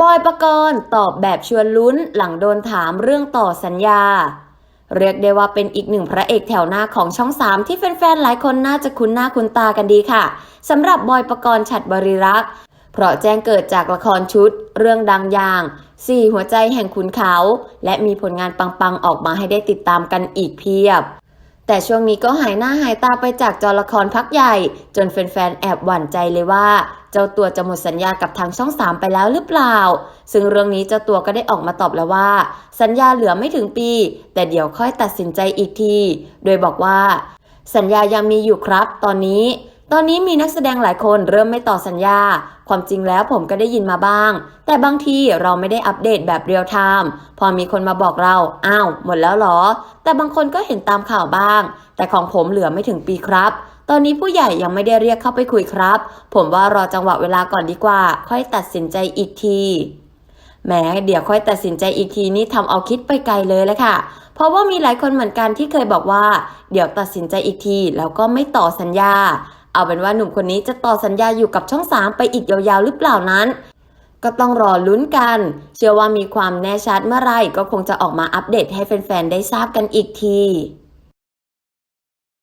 บอยปกรณ์ตอบแบบชวนลุ้นหลังโดนถามเรื่องต่อสัญญา เรียกได้ว่าเป็นอีกหนึ่งพระเอกแถวหน้าของช่อง 3 ที่แฟนๆ หลายคนน่าจะคุ้นหน้าคุ้นตากันดีค่ะสำหรับบอยปกรณ์ฉัดบริรักษ์เพราะแจ้งเกิดจากละครชุด เรื่องดังอย่างสี่หัวใจแห่งขุนเขา และมีผลงานปังๆ ออกมาให้ได้ติดตามกันอีกเพียบ แต่ช่วงนี้ก็หายหน้าหายตาไปจากจอละครพักใหญ่ จนแฟนๆแอบหวั่นใจเลยว่า เจ้าตัวจะหมดสัญญากับทางช่องสามไปแล้วหรือเปล่า ซึ่งเรื่องนี้เจ้าตัวก็ได้ออกมาตอบแล้วว่า สัญญาเหลือไม่ถึงปี แต่เดี๋ยวค่อยตัดสินใจอีกที โดยบอกว่า สัญญายังมีอยู่ครับ ตอนนี้ ตอนนี้มีนักแสดงหลายคนเริ่มไม่ต่อสัญญา ความจริงแล้วผมก็ได้ยินมาบ้าง แต่บางทีเราไม่ได้อัปเดตแบบเรียลไทม์ พอมีคนมาบอกเรา อ้าว หมดแล้วเหรอ แต่บางคนก็เห็นตามข่าวบ้าง แต่ของผมเหลือไม่ถึงปีครับ ตอนนี้ผู้ใหญ่ยังไม่ได้เรียกเข้าไปคุยครับ ผมว่ารอจังหวะเวลาก่อนดีกว่า ค่อยตัดสินใจอีกที แหมเดี๋ยวค่อยตัดสินใจอีกทีนี่ทำเอาคิดไปไกลเลยแหละค่ะ เพราะว่ามีหลายคนเหมือนกันที่เคยบอกว่า เดี๋ยวตัดสินใจอีกทีแล้วก็ไม่ต่อสัญญา เอาเป็นว่าหนุ่มคนนี้จะต่อสัญญาอยู่กับช่อง3ไปอีกยาวๆหรือเปล่านั้น ก็ต้องรอลุ้นกัน เชื่อว่ามีความแน่ชัดเมื่อไหร่ก็คงจะออกมาอัปเดตให้แฟนๆได้ทราบกันอีกที